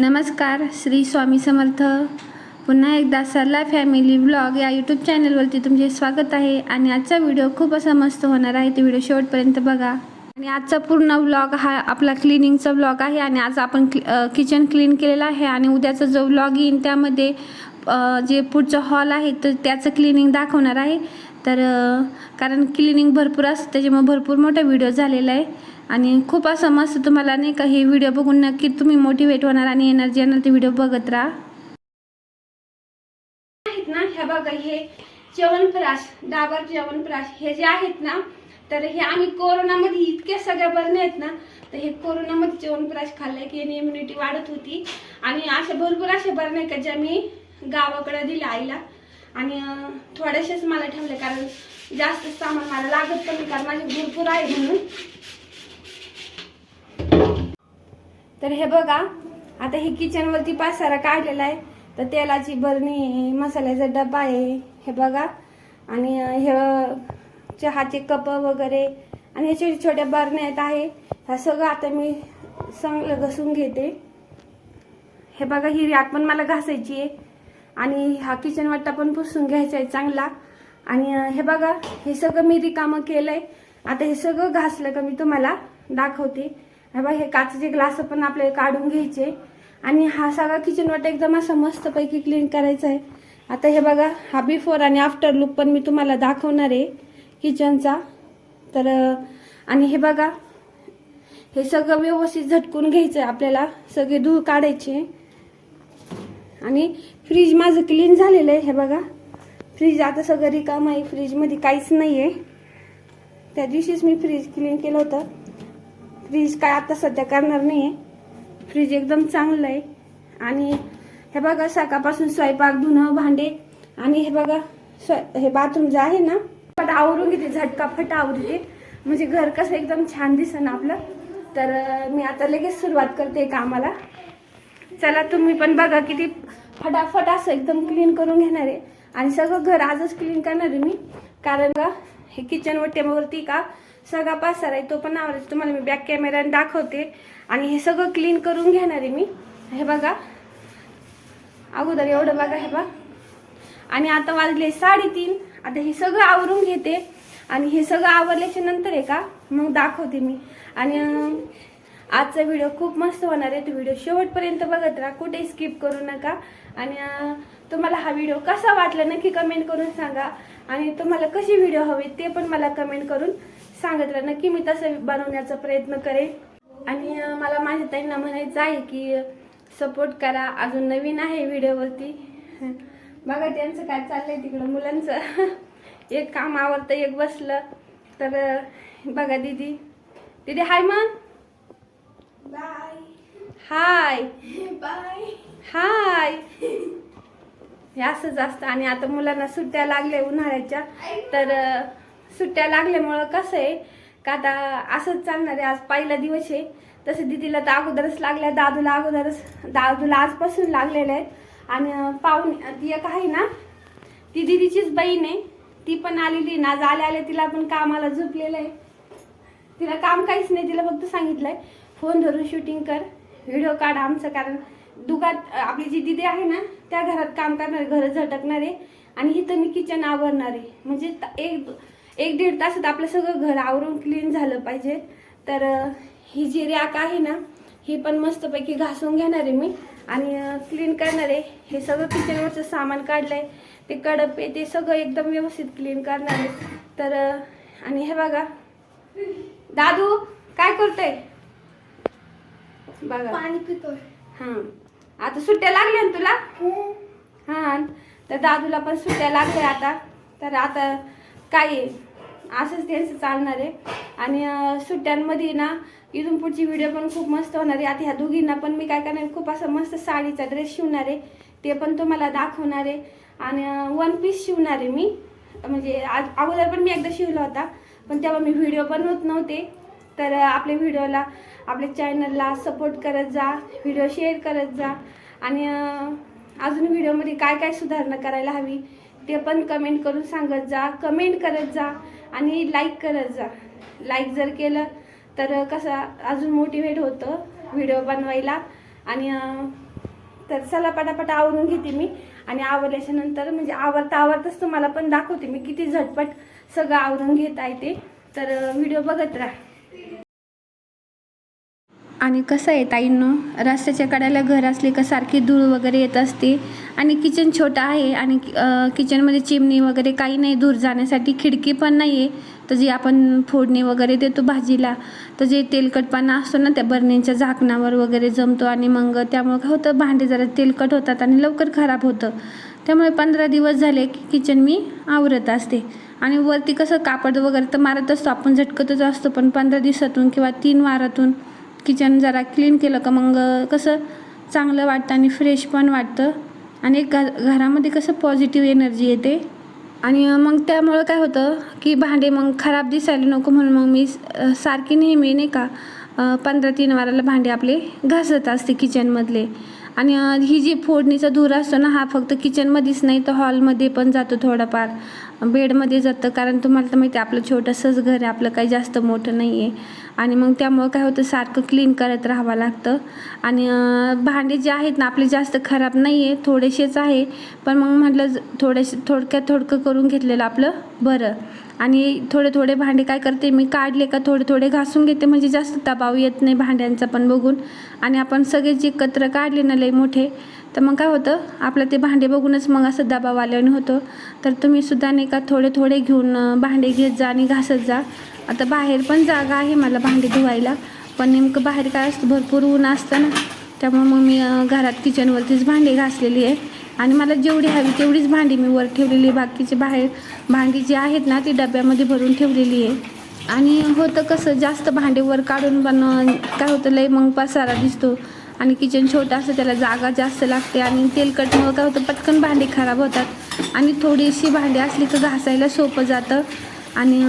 नमस्कार श्री स्वामी समर्थ. पुन्हा एकदा सरला फॅमिली ब्लॉग या यूट्यूब चॅनलवरती तुमचे स्वागत आहे आणि आजचा व्हिडिओ खूप असा मस्त होणार आहे. तो व्हिडिओ शेवटपर्यंत बघा. आणि आजचा पूर्ण व्लॉग हा आपला क्लिनिंगचा व्लॉग आहे आणि आज आपण किचन क्लीन केलेला आहे आणि उद्याचा जो व्लॉग येईन त्यामध्ये जे पुढचं हॉल आहे तर त्याचं क्लिनिंग दाखवणार आहे. तर कारण क्लिनिंग भरपूर असतं त्याच्यामुळे भरपूर मोठा व्हिडिओ झालेला आहे. आणि खूप असं मस्त तुम्हाला नाही का हे व्हिडिओ बघून नक्की तुम्ही मोटिवेट होणार आणि एनर्जी येणार ते व्हिडिओ बघत राहा. आहेत ना ह्या बघा हे च्यवनप्राश डाबर च्यवनप्राश हे जे आहेत ना तर हे आम्ही कोरोनामध्ये इतक्या सगळ्या बरण्या आहेत ना तर हे कोरोनामध्ये च्यवनप्राश खाल्ले की याने इम्युनिटी वाढत होती. आणि अशा भरपूर अशा बरण्या आहेत का ज्या मी गावाकडे दिल्या आईला. आणि अं, थोड्याशाच मला ठेवले कारण जास्त सामान मला लागत पण नाही कारण माझे भरपूर आहे म्हणून. तर हे बघा आता हे किचनवरती पासारा काढलेला आहे. तर तेलाची बरणी आहे मसाल्याचा डबा आहे हे बघा. आणि हे चहाचे कप वगैरे. आणि हे छोट्या छोट्या बरण्या आहेत आहे. ह्या सगळं आता मी चांगलं घसून घेते. हे बघा ही रॅक पण मला घासायची आहे. आणि हा किचन वाटा पण पुसून घ्यायचा आहे चांगला. आणि हे बघा हे सगळं मी रिकामं केलंय. आता हे सगळं घासलं का मी तुम्हाला दाखवते. हे बघा हे काचेचे ग्लास पण आपल्याला काढून घ्यायचे. आणि हा सगळा किचन वाटा एकदम असा मस्तपैकी क्लीन करायचा आहे. आता हे बघा हा बिफोर आणि आफ्टर लुक पण मी तुम्हाला दाखवणार आहे किचनचा तर आणि हे बघा हे सगळं व्यवस्थित झटकून घ्यायचं आहे आपल्याला. सगळे धूळ काढायचे. आणि फ्रीज माझं क्लीन झालेलं आहे. हे बघा फ्रीज आता सगळं रिकाम आहे. फ्रीजमध्ये काहीच नाही आहे त्या दिवशीच मी फ्रीज क्लीन केलं होतं. फ्रीज काय आता सध्या करणार नाही आहे फ्रीज एकदम चांगलं आहे आणि हे बघा सकाळपासून स्वयंपाक धुणं भांडे आणि हे बघा स्व हे बाथरूम जे आहे ना फट आवरून घेते झटका फट आवरते म्हणजे घर कसं एकदम छान दिसन आपलं. तर मी आता लगेच सुरुवात करते कामाला. चला तुम्ही पण बघा किती फटाफट असं एकदम क्लीन करून घेणार आहे. आणि सगळं घर आजच क्लीन करणार आहे मी. कारण का हे किचन वरती का सगळा पासार आहे तो पण आवडायचा तुम्हाला मी बॅक कॅमेऱ्याने दाखवते. आणि हे सगळं क्लीन करून घेणार आहे मी. हे बघा. अगोदर एवढं बघा हे बघा. आणि आता वाजले साडेतीन. आता हे सगळं आवरून घेते. आणि हे सगळं आवरल्याच्या नंतर आहे का मग दाखवते मी. आणि आजचा व्हिडिओ खूप मस्त होणार आहे. तो व्हिडिओ शेवटपर्यंत बघत राहा. कुठे स्किप करू नका. आणि तुम्हाला हा व्हिडिओ कसा वाटला नक्की कमेंट करून सांगा. आणि तुम्हाला कशी व्हिडिओ हवी ते पण मला कमेंट करून सांगत राहा नक्की मी तसं बनवण्याचा प्रयत्न करेन. आणि मला माझ्या ताईंना म्हणायचं आहे की सपोर्ट करा अजून नवीन आहे व्हिडिओवरती. बघा त्यांचं काय चाललंय तिकडं मुलांचं. एक काम आवडतं एक बसलं. तर बघा दीदी. दीदी हाय मग. बाय. हाय. बाय. हाय. हे असंच असतं आणि आता मुलांना सुट्ट्या लागल्या उन्हाळ्याच्या. तर सुट्ट्या लागल्यामुळं कसं आहे का आता असंच चालणार आहे आज पहिला दिवस आहे. तसं दिदीला तर अगोदरच लागल्या दादूला अगोदरच दादूला आजपासून लागलेलं आहेत. आणि पाहुणे ती एक आहे ना ती दिदीचीच बहीण आहे. ती पण आलेली ना आज आल्या आल्या तिला पण कामाला झोपलेलं आहे. तिला काम काहीच नाही तिला फक्त सांगितलंय फोन धरून शूटिंग कर व्हिडिओ काढ आमचं कारण दुकात आपली जी दिदी आहे ना त्या घरात काम करणार घर झटकणार आहे आणि इथं मी किचन आवरणार. आहे म्हणजे एक एक दीड तासात आपलं सगळं घर आवरून क्लीन झालं पाहिजे. तर ही जी रॅक आहे ना ही पण मस्तपैकी घासून घेणार आहे मी. आणि क्लीन करणार आहे. हे सगळं किचनवरचं सामान काढलंय. ते कडप आहे ते सगळं एकदम व्यवस्थित क्लीन करणार आहे. तर आणि हे बघा. दादू काय करतोय? बघा. पाणी पितोय. हा. आता सुट्ट्या लागल्या ना तुला? हा. तर दादूला पण सुट्ट्या लागल्या आता. तर आता काय आहे, असंच त्यांचं चालणार आहे. आणि सुट्ट्यांमध्ये ना इथून पुढची व्हिडिओ पण खूप मस्त होणार आहे. आता ह्या दोघींना पण मी काय करणार खूप असं मस्त साडीचा ड्रेस शिवणार आहे. ते पण तुम्हाला दाखवणार आहे. आणि वन पीस शिवणार आहे मी. म्हणजे आज अगोदर पण मी एकदा शिवला होता पण तेव्हा मी व्हिडिओ पण होत नव्हते. तर आपल्या व्हिडिओला आपल्या चॅनलला सपोर्ट करत जा व्हिडिओ शेअर करत जा. आणि अजून व्हिडिओमध्ये काय काय सुधारणा करायला हवी ते पण कमेंट करून सांगत जा कमेंट करत जा. आणि लाईक करत जा. लाईक जर केलं तर कसं अजून मोटिवेट होतं व्हिडिओ बनवायला. आणि तर चला पटापट आवरून घेते मी. आणि आवरल्याच्या नंतर म्हणजे आवरता आवरताच तुम्हाला पण दाखवते मी किती झटपट सगळं आवरून घेत आहे ते. तर व्हिडिओ बघत राहा. आणि कसं आहे ताईंनो रस्त्याच्या कड्याला घर असले का सारखी धूळ वगैरे येत असते. आणि किचन छोटं आहे आणि किचनमध्ये चिमणी वगैरे काही नाही दूर जाण्यासाठी खिडकी पण नाही आहे तर जी आपण फोडणी वगैरे देतो भाजीला तर जे तेलकटपणा असतो ना त्या बरणीच्या झाकणावर वगैरे जमतो आणि मग त्यामुळं काय होतं भांडे जरा तेलकट होतात आणि लवकर खराब होतं. त्यामुळे पंधरा दिवस झाले की किचन मी आवरत असते. आणि वरती कसं कापड वगैरे तर मारत असतो आपण झटकतच असतो पण पंधरा दिवसातून किंवा तीन वारातून किचन जरा क्लीन केलं का मग कसं चांगलं वाटतं आणि फ्रेश पण वाटतं. आणि घ घरामध्ये कसं पॉझिटिव्ह एनर्जी येते. आणि मग त्यामुळं काय होतं की भांडे मग खराब दिसायला नको म्हणून मग मी सारखी नेहमी नाही का पंधरा तीन वाराला भांडे आपले घासत असते किचनमधले आणि ही जी फोडणीचा धूर असतो ना हा फक्त किचनमध्येच नाही तर हॉलमध्ये पण जातो थोडाफार. बेडमध्ये जातं कारण तुम्हाला तर माहिती आहे आपलं छोटंसंच घर आहे आपलं काही जास्त मोठं नाही आहे आणि मग त्यामुळं काय होतं सारखं क्लीन करत राहावं लागतं. आणि भांडे जे आहेत ना आपले जास्त खराब नाही आहे थोडेसेच आहे. पण मग म्हटलं ज- थोडेसे थोडक्यात थोडकं करून घेतलेलं आपलं बरं. आणि थोडे थोडे भांडे काय करते मी काढले का थोडे थोडे घासून घेते म्हणजे जास्त दबाव येत नाही भांड्यांचा पण बघून. आणि आपण सगळे जे एकत्र काढले ना लई मोठे तर मग काय होतं आपलं ते भांडे बघूनच मग असं दबाव आल्याने होतं. तर तुम्ही सुद्धा नाही का थोडे थोडे घेऊन भांडे घेत जा आणि घासत जा. आता बाहेर पण जागा आहे मला भांडे धुवायला पण नेमकं बाहेर काय असतं भरपूर ऊन असतं ना. त्यामुळे मग मी घरात किचनवरतीच भांडे घासलेली आहे आणि मला जेवढी हवी तेवढीच भांडी मी वर ठेवलेली आहे. बाकीचे बाहेर भांडी जी आहेत ना ती डब्यामध्ये भरून ठेवलेली आहे. आणि होतं कसं जास्त भांडे वर काढून पण काय होतं लय मग पसारा दिसतो. आणि किचन छोटं असतं त्याला जागा जास्त लागते आणि तेलकटमुळं काय होतं पटकन भांडी खराब होतात. आणि थोडीशी भांडी असली तर घासायला सोपं जातं. आणि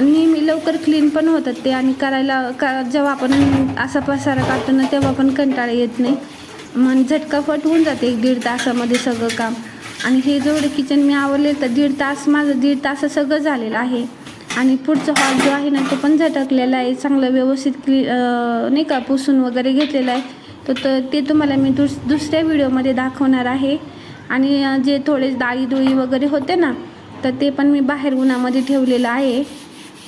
नेहमी लवकर क्लीन पण होतात ते. आणि करायला का जेव्हा आपण असा पसारा काढतो ना तेव्हा पण कंटाळा येत नाही. मन झटकाफट होऊन जाते एक दीड तासामध्ये सगळं काम. आणि हे जेवढे किचन मी आवरले तर दीड तास माझं दीड तास सगळं झालेलं आहे. आणि पुढचं हॉल जो आहे ना तो पण झटकलेला आहे. चांगलं व्यवस्थित क्ली नाही का पुसून वगैरे घेतलेला आहे. तर ते तुम्हाला मी दुस दुसऱ्या व्हिडिओमध्ये दाखवणार आहे. आणि जे थोडे डाळी दुळी वगैरे होते ना तर ते पण मी बाहेर उन्हामध्ये ठेवलेलं आहे.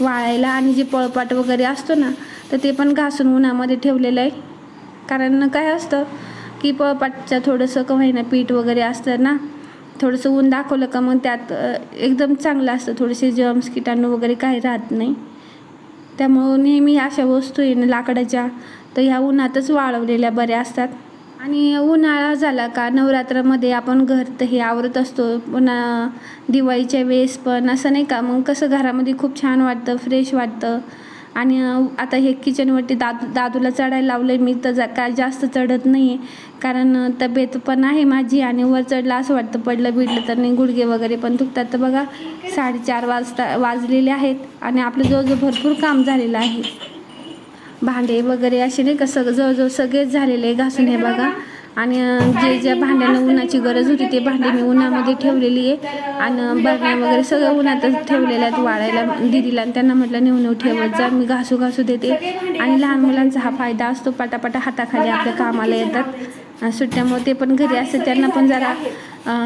वाळायला आणि जे पळपाट वगैरे असतो ना तर ते पण घासून उन्हामध्ये ठेवलेलं आहे. कारण काय असतं की पळपाटचं थोडंसं कव्हायना पीठ वगैरे असतं ना थोडंसं ऊन दाखवलं का मग त्यात एकदम चांगलं असतं. थोडेसे जर्म्स किटाणू वगैरे काही राहत नाही. त्यामुळं नेहमी अशा वस्तू आहे ना लाकडाच्या तर ह्या उन्हातच वाळवलेल्या बऱ्या असतात. आणि उन्हाळा झाला का नवरात्रामध्ये आपण घर तर हे आवरत असतो. पुन्हा दिवाळीच्या वेळेस पण असं नाही का मग कसं घरामध्ये खूप छान वाटतं फ्रेश वाटतं. आणि आता हे किचनवरती दादू दादूला चढायला लावलं आहे मी तर जा काय जास्त चढत नाही आहे कारण तब्येत पण आहे माझी आणि वर चढलं असं वाटतं पडलं बिडलं तर नाही गुडघे वगैरे पण दुखतात. तर बघा साडेचार वाजता वाजलेले आहेत आणि आपलं जवळजवळ भरपूर काम झालेलं आहे. भांडे वगैरे असे नाही का सगळं जवळजवळ सगळेच झालेले आहे घासून हे बघा. आणि जे ज्या भांड्यांना उन्हाची गरज होती ते भांडे मी उन्हामध्ये ठेवलेली आहे. आणि बरण्या वगैरे सगळं उन्हातच ठेवलेलं आहेत वाळायला दिदीला आणि त्यांना म्हटलं नेऊ नेऊ ठेवत जा मी घासू घासू देते. आणि लहान मुलांचा हा फायदा असतो पटापटा हाताखाली आपल्या कामाला येतात. सुट्ट्यामुळे ते पण घरी असतात त्यांना पण जरा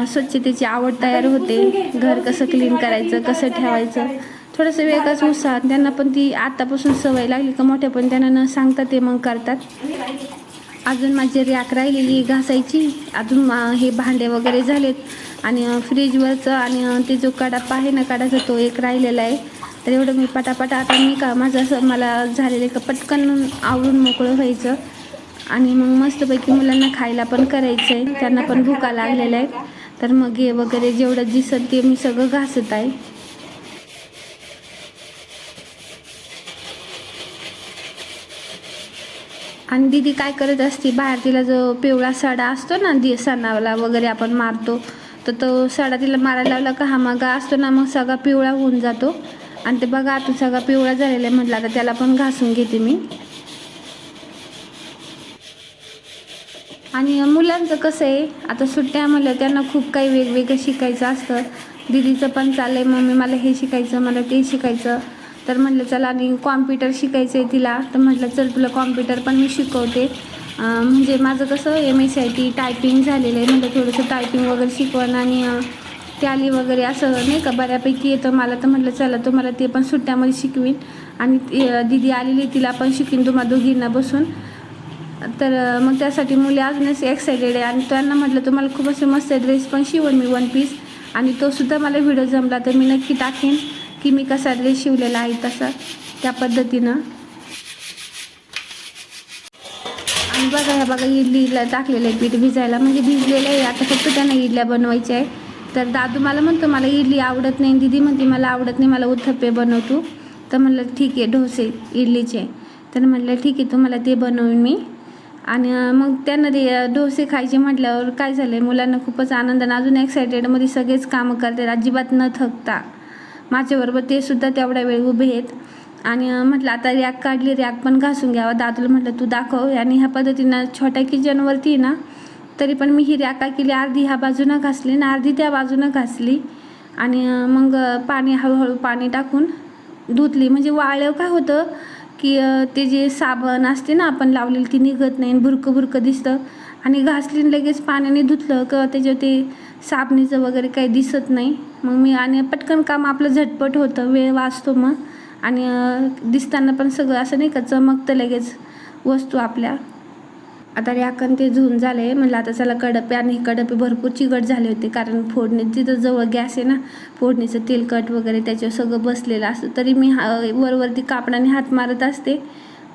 स्वच्छतेची आवड तयार होते. घर कसं क्लीन करायचं कसं ठेवायचं थोडंसं वेगळाच उत्साह. त्यांना पण ती आतापासून सवय लागली का मोठ्या पण त्यांना न सांगता ते मग करतात. अजून माझी रॅक राहिलेली घासायची. अजून मा- हे भांडे वगैरे झालेत. आणि फ्रीजवरचं आणि ते जो कडाप आहे ना कडाचा तो एक राहिलेला आहे. तर एवढं मी पटापटा आता मी का माझं असं मला झालेलं आहे का पटकन आवरून मोकळं व्हायचं. आणि मग मस्तपैकी मुलांना खायला पण करायचं आहे त्यांना पण भुका लागलेल्या आहेत. तर मग हे वगैरे जेवढं दिसत ते मी सगळं घासत आहे. आणि दीदी काय करत असते बाहेर तिला जो पिवळा सडा असतो ना दि सणाला वगैरे आपण मारतो तर तो सडा तिला मारायला लावला का हा मागा असतो ना मग सगळा पिवळा होऊन जातो. आणि ते बघा आता सगळा पिवळा झालेला आहे म्हटलं आता त्याला पण घासून घेते मी. आणि मुलांचं कसं आहे आता सुट्ट्या म्हणलं त्यांना खूप काही वेगवेगळं शिकायचं असतं. दीदीचं पण चाललं आहे मम्मी मला हे शिकायचं मला ते शिकायचं. तर म्हटलं चला आणि कॉम्प्युटर शिकायचं आहे तिला. तर म्हटलं चल तुला कॉम्प्युटर पण मी शिकवते. म्हणजे माझं कसं M S I T typing झालेलं आहे. म्हणजे थोडंसं टायपिंग वगैरे शिकवण आणि टॅली वगैरे असं नाही का बऱ्यापैकी येतं मला. तर म्हटलं चला तुम्हाला ते पण सुट्ट्यामध्ये शिकवीन. आणि दिदी दीदी आलेली तिला पण शिकवीन तुम्हाला दोघींना बसून. तर मग त्यासाठी मुली अजूनच एक्सायटेड आहे. आणि त्यांना म्हटलं तुम्हाला खूप असे मस्त ड्रेस पण शिवण मी वन पीस आणि तो सुद्धा मला व्हिडिओ जमला तर मी नक्की टाकेन. की मी कसा ड्रेस शिवलेला आहे तसा त्या पद्धतीनं. आणि बघा ह्या बघा इडलीला टाकलेलं आहे पीठ भिजायला. म्हणजे भिजलेलं आहे आता फक्त त्यांना इडल्या बनवायच्या आहे तर दादू मला म्हणतो मला इडली आवडत नाही. दीदी म्हणते मला आवडत नाही मला उत्थप्पे बनव तू तर म्हणलं ठीक आहे डोसे इडलीचे. तर म्हटलं ठीक आहे तुम्हाला ते बनवून मी. आणि मग त्यांना ते डोसे खायचे म्हटल्यावर काय झालं आहे मुलांना खूपच आनंद आणि अजून एक्सायटेडमध्ये सगळेच कामं करतात अजिबात न थकता. माझ्याबरोबर ते सुद्धा तेवढ्या वेळ उभे आहेत. आणि म्हटलं आता रॅक काढली रॅक पण घासून घ्यावा. दादूला म्हटलं तू दाखव. आणि ह्या पद्धतीनं छोट्या किचनवरती ना तरी पण मी ही रॅका केली. अर्धी ह्या बाजूनं घासली आणि अर्धी त्या बाजूनं घासली. आणि मग पाणी हळूहळू पाणी टाकून धुतली. म्हणजे वाळव काय होतं की ते जे साबण असते ना आपण लावलेली ती निघत नाही भुरकं भुरकं दिसतं. आणि घासली लगेच पाण्याने धुतलं. का त्याच्यावर ते साबणीचं वगैरे काही दिसत नाही. मग मी आणि पटकन काम आपलं झटपट होतं. वेळ वाचतो मग. आणि दिसताना पण सगळं असं नाही का चमकतं लगेच वस्तू आपल्या. आता रॅकन ते झून झाले म्हणलं आता चला कडपे आणि कडपे भरपूर चिकट झाले होते. कारण फोडणी तिथं जवळ गॅस आहे ना फोडणीचं तेलकट वगैरे त्याच्यावर सगळं बसलेलं असतं. तरी मी हा वरवरती कापडाने हात मारत असते.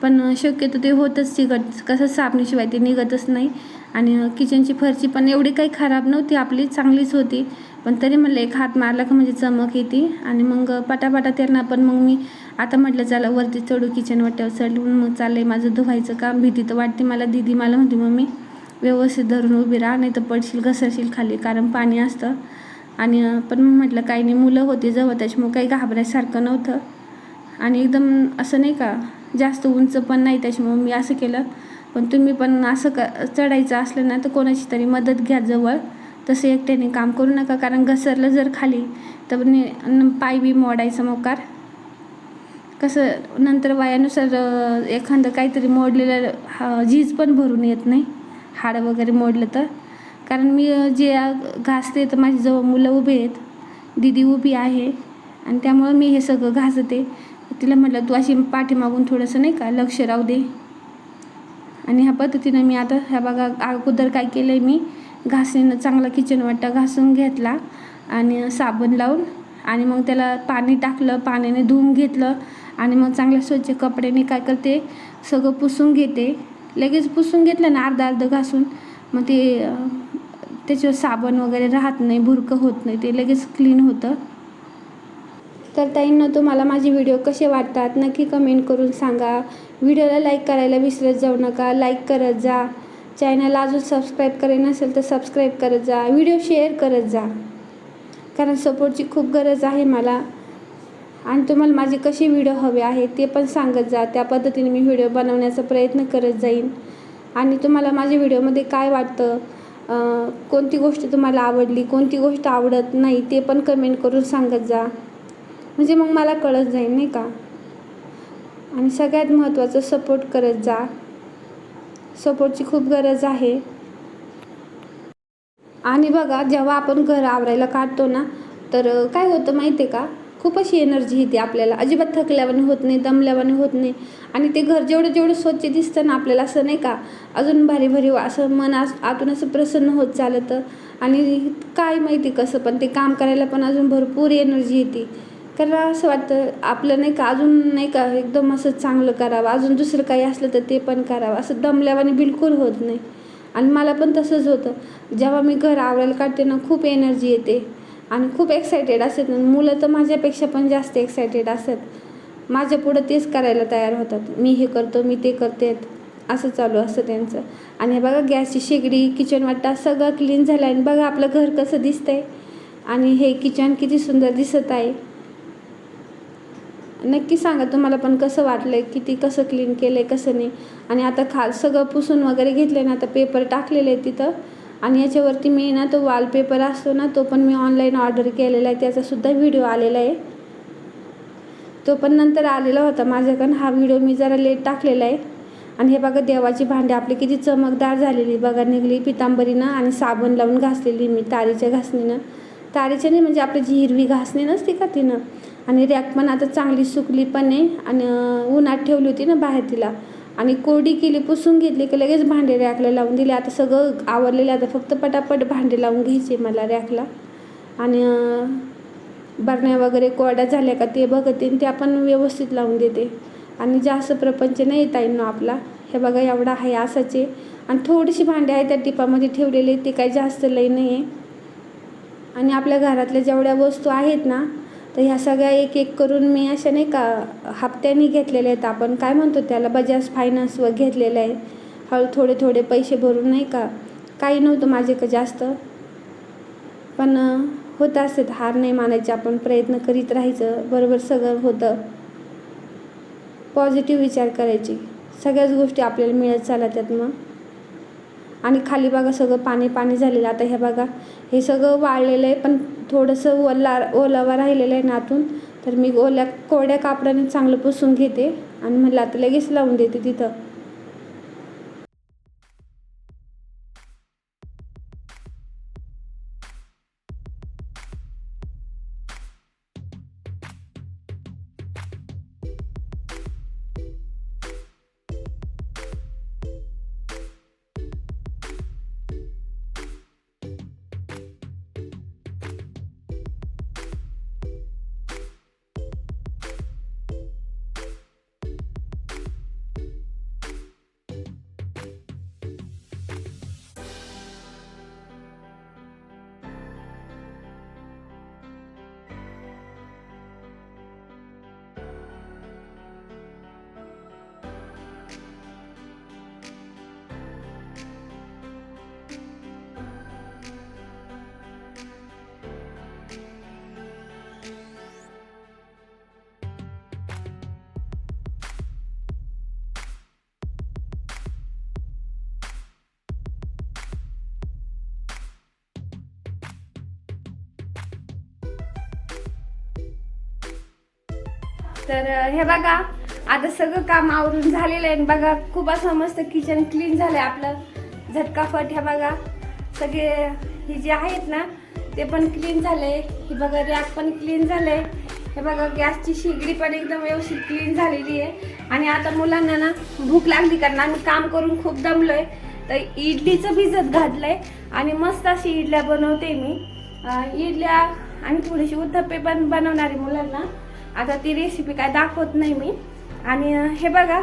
पण शक्यतो ते होतच चिकट. कसं साबणीशिवाय ते निघतच नाही. आणि किचनची फरची पण एवढी काही खराब नव्हती आपली चांगलीच होती. पण तरी म्हटलं एक हात मारला का म्हणजे चमक येते. आणि मग पटापटा त्यांना पण मग मी आता म्हटलं चला वरती चढू किचन वाट्यावर चढून मग चाललंय माझं धुवायचं काम. भीती तर वाटते मला. दीदी मला म्हणते मम्मी व्यवस्थित धरून उभी राहा नाही तर पडशील घसरशील खाली कारण पाणी असतं. आणि पण म्हटलं काही नाही मुलं होती जवळ त्याच्यामुळे काही घाबरायसारखं नव्हतं. आणि एकदम असं नाही का जास्त उंच पण नाही त्याच्यामुळे मी असं केलं. पण तुम्ही पण असं क चढायचं असलं ना तर कोणाची तरी मदत घ्या जवळ. तसं एकट्याने काम करू नका कारण घसरलं जर खाली तर पाय बी मोडायचं मोकार. कसं नंतर वयानुसार एखादं काहीतरी मोडलेलं हा झीज पण भरून येत नाही हाडं वगैरे मोडलं तर. कारण मी जे घासते तर माझी जवळ मुलं उभी आहेत. दिदी उभी आहे. आणि त्यामुळं मी हे सगळं घासते. तिला म्हटलं तू अशी पाठीमागून थोडंसं नाही का लक्ष राहू दे. आणि ह्या पद्धतीनं मी आता ह्या बघा अगोदर काय केलं आहे मी घासणीनं चांगला किचन वाटा घासून घेतला आणि साबण लावून आणि मग त्याला पाणी टाकलं पाण्याने धुवून घेतलं आणि मग चांगल्या स्वच्छ कपड्याने काय करते सगळं पुसून घेते. लगेच पुसून घेतलं ना अर्धा अर्ध घासून मग ते त्याच्यावर साबण वगैरे राहत नाही भुरकं होत नाही ते लगेच क्लीन होतं. तर ताईंना तुम्हाला माझे व्हिडिओ कसे वाटतात नक्की कमेंट करून सांगा. व्हिडिओला लाईक करायला विसरत जाऊ नका. लाईक करत जा. चॅनल अजून सबस्क्राईब करे नसेल तर सबस्क्राईब करत जा. व्हिडिओ शेअर करत जा. कारण सपोर्टची खूप गरज आहे मला. आणि तुम्हाला माझे कसे व्हिडिओ हवे आहेत ते पण सांगत जा. त्या पद्धतीने मी व्हिडिओ बनवण्याचा प्रयत्न करत जाईन. आणि तुम्हाला माझ्या व्हिडिओमध्ये काय वाटतं? कोणती गोष्ट तुम्हाला आवडली? कोणती गोष्ट आवडत नाही? ते पण कमेंट करून सांगत जा. म्हणजे मग मला कळत जाईल नाही का? आणि सगळ्यात महत्त्वाचं सपोर्ट करत जा. सपोर्टची खूप गरज आहे. आणि बघा जेव्हा आपण घर आवरायला काढतो ना तर काय होतं माहिती आहे का? खूप अशी एनर्जी येते आपल्याला. अजिबात थकल्यावाने होत नाही दमल्यावाने होत नाही. आणि ते घर जेवढं जेवढं स्वच्छ दिसतं ना आपल्याला असं नाही का? अजून भारी भारी असं मन आस आतून असं प्रसन्न होत चालतं. आणि काय माहिती कसं पण ते काम करायला पण अजून भरपूर एनर्जी येते. कारण असं वाटतं. आपलं नाही का अजून नाही का एकदम असं चांगलं करावं. अजून दुसरं काही असलं तर ते पण करावं. असं दमल्यावाने बिलकुल होत नाही. आणि मला पण तसंच होतं. जेव्हा मी घर आवरायला काढते ना खूप एनर्जी येते. आणि खूप एक्सायटेड असतात. मुलं तर माझ्यापेक्षा पण जास्त एक्सायटेड असतात. माझ्या पुढं तेच करायला तयार होतात. मी हे करतो मी ते करते. असं चालू असतं त्यांचं. आणि हे बघा गॅसची शेगडी किचन वाटा सगळं क्लीन झालं आहे आणि बघा आपलं घर कसं दिसतंय. आणि हे किचन किती सुंदर दिसत आहे. नक्की सांगा तुम्हाला पण कसं वाटलंय किती कसं क्लीन केलंय कसं नाही. आणि आता खाल सगळं पुसून वगैरे घेतले ना आता पेपर टाकलेले आहे तिथं. आणि याच्यावरती मी ना तो वॉलपेपर असतो ना तो पण मी ऑनलाईन ऑर्डर केलेला आहे. त्याचासुद्धा व्हिडिओ आलेला आहे. तो पण नंतर आलेला होता माझ्याकडून हा व्हिडिओ मी जरा लेट टाकलेला आहे. आणि हे बघा देवाची भांडी आपली किती चमकदार झालेली बघा निघली पितांबरीनं आणि साबण लावून घासलेली मी तारीच्या घासणीनं. तारीच्या नाही म्हणजे आपली जी हिरवी घासणी नसते का तिनं? आणि रॅक पण आता चांगली सुकली पण आहे. आणि उन्हात ठेवली होती ना बाहेर तिला. आणि कोरडी केली पुसून घेतली की लगेच भांडे रॅकला लावून दिले. आता सगळं आवरलेलं आता फक्त पटापट भांडे लावून घ्यायचे मला रॅकला. आणि बरण्या वगैरे कोरड्या झाल्या का ते बघते आणि ते आपण व्यवस्थित लावून देते. आणि जास्त प्रपंच नाही येता येईल ना आपला. हे बघा एवढा आहे असाचे आणि थोडीशी भांडे आहे त्या टिपामध्ये ठेवलेले ते काही जास्त लई नाही आहे. आणि आपल्या घरातल्या जेवढ्या वस्तू आहेत ना तर ह्या सगळ्या एक एक करून मी अशा नाही का हप्त्यानी घेतलेल्या आहेत. आपण काय म्हणतो त्याला बजाज फायनान्सवर घेतलेलं आहे. हळू थोडे थोडे पैसे भरून नाही का काही नव्हतं माझे का जास्त. पण होत असतात हार नाही मानायचे आपण प्रयत्न करीत राहायचं. बरोबर सगळं होतं. पॉझिटिव्ह विचार करायचे. सगळ्याच गोष्टी आपल्याला मिळत चालतात मग आणि खाली बघा सगळं पाणी पाणी झालेलं. आता हे बघा हे सगळं वाळलेलं आहे पण थोडंसं ओला ओलावा राहिलेलं आहे नातून. तर मी ओल्या कोड्या कापडाने चांगलं पुसून घेते आणि म्हणलं आता लगेच लावून देते तिथं. तर हे बघा आता सगळं काम आवरून झालेलं आहे. आणि बघा खूप असं मस्त किचन क्लीन झालंय आपलं. झटकाफट हे बघा. सगळे हे जे आहेत ना ते पण क्लीन झाले. हे बघा रॅक पण क्लीन झाले. हे बघा गॅसची शिगडी पण एकदम व्यवस्थित क्लीन झालेली आहे. आणि आता मुलांना ना भूक लागली कारण आम्ही काम करून खूप दमलोय. तर इडलीचं भिजत घातलंय आणि मस्त अशी इडल्या बनवते मी. इडल्या आणि थोडीशी उत्तप्पे पण बनवणार आहे मुलांना. आता ती रेसिपी काय दाखवत नाही मी. आणि हे बघा.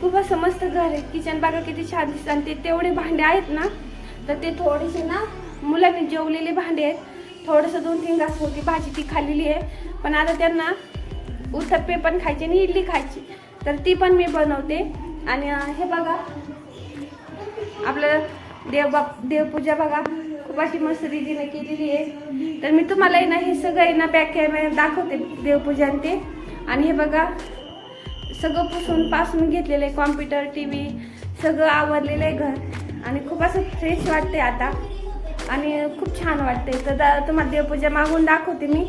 खूप असं मस्त घर आहे. किचन बघा किती छान दिसतं. आणि ते तेवढे भांडे आहेत ना तर ते थोडेसे ना मुलांनी जेवलेले भांडे आहेत. थोडंसं दोन तीन घास होती भाजी ती खाल्लेली आहे. पण आता त्यांना उत्तप्पे पण खायचे आणि इडली खायची. तर ती पण मी बनवते. आणि हे बघा. आपलं देव बाप देवपूजा बघा. खूप मस्त रीतीने केलेली आहे. तर मी तुम्हाला ना हे सगळं ना बॅक कॅमेरा दाखवते देवपूजा आणि ते आणि हे बघा सगळं पुसून पासून घेतलेलं आहे कॉम्प्युटर टी व्ही सगळं आवरलेलं आहे घर. आणि खूप असं फ्रेश वाटते आता. आणि खूप छान वाटते तर दा- तुम्हाला देवपूजा मागून दाखवते मी.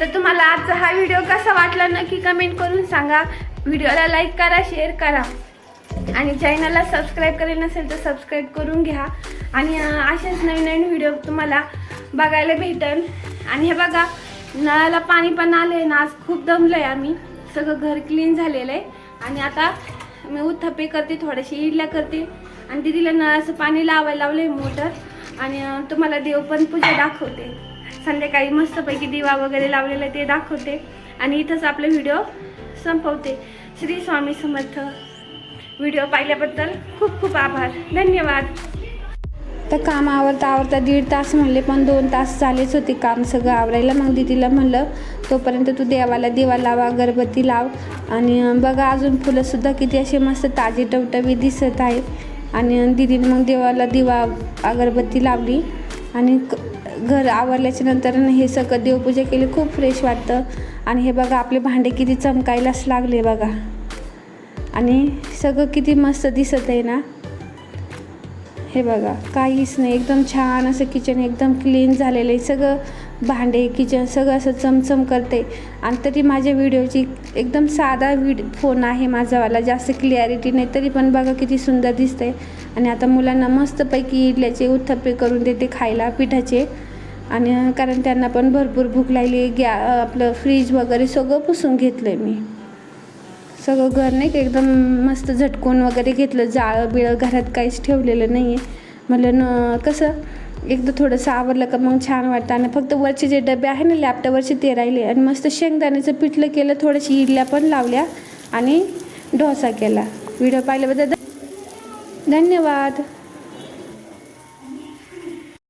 तर तुम्हाला आजचा हा व्हिडिओ कसा वाटला नक्की कमेंट करून सांगा. व्हिडिओला लाईक करा शेअर करा. आणि चॅनलला सबस्क्राईब करेल नसेल तर सबस्क्राईब करून घ्या. आणि असेच नवीन नवीन व्हिडिओ तुम्हाला बघायला भेटेल आणि हे बघा नळाला पाणी पण आलं आहे ना आज खूप दमलं आहे आम्ही. सगळं घर क्लीन झालेलं आहे. आणि आता मी उत्थापे करते थोड्याशी इडल्या करते. आणि दिदीला नळाचं पाणी लावायला लावलं आहे मोटर. आणि तुम्हाला देव पण पूजा दाखवते. संध्याकाळी मस्तपैकी दिवा वगैरे लावलेला आहे ते दाखवते. आणि इथंच आपले व्हिडिओ संपवते. श्री स्वामी समर्थ. व्हिडिओ पाहिल्याबद्दल खूप खूप आभार. धन्यवाद. तर काम आवरता आवरता दीड तास म्हणले पण दोन तास झालेच होते काम सगळं आवरायला. मग दीदीला म्हणलं तोपर्यंत तू देवाला दिवा लावा अगरबत्ती लाव. आणि बघा अजून फुलंसुद्धा किती असे मस्त ताजे टवटवी दिसत आहे आणि दीदीने मग देवाला दिवा अगरबत्ती लावली. आणि क- घर आवरल्याच्या नंतर हे सगळं देवपूजा केली. खूप फ्रेश वाटतं. आणि हे बघा आपले भांडे किती चमकायलाच लागले बघा. आणि सगळं किती मस्त दिसत आहे ना? हे बघा काहीच नाही. एकदम छान असं किचन एकदम क्लीन झालेलं आहे. सगळं भांडे किचन सगळं असं चमचम करते. आणि तरी माझ्या व्हिडिओची एकदम साधा व्हिड फोन आहे माझावाला जास्त क्लिअरिटी नाही. तरी पण बघा किती सुंदर दिसते आणि आता मुलांना मस्तपैकी इडल्याचे उत्थप्पे करून देते खायला पिठाचे. आणि कारण त्यांना पण भरपूर भूक लागली गॅ आपलं फ्रीज वगैरे सगळं पुसून घेतलं आहे मी. सगळं घर नाही का एकदम मस्त झटकून वगैरे घेतलं. जाळं बिळं घरात काहीच ठेवलेलं नाही आहे म्हटलं न कसं? एकदा थोडंसं आवरलं का मग छान वाटतं. आणि फक्त वरचे जे डबे आहे ना लॅपटॉपवरचे ते राहिले. आणि मस्त शेंगदाण्याचं पिठलं केलं थोडंशी इडल्या पण लावल्या आणि डोसा केला. व्हिडिओ पाहिल्याबद्दल धन्यवाद.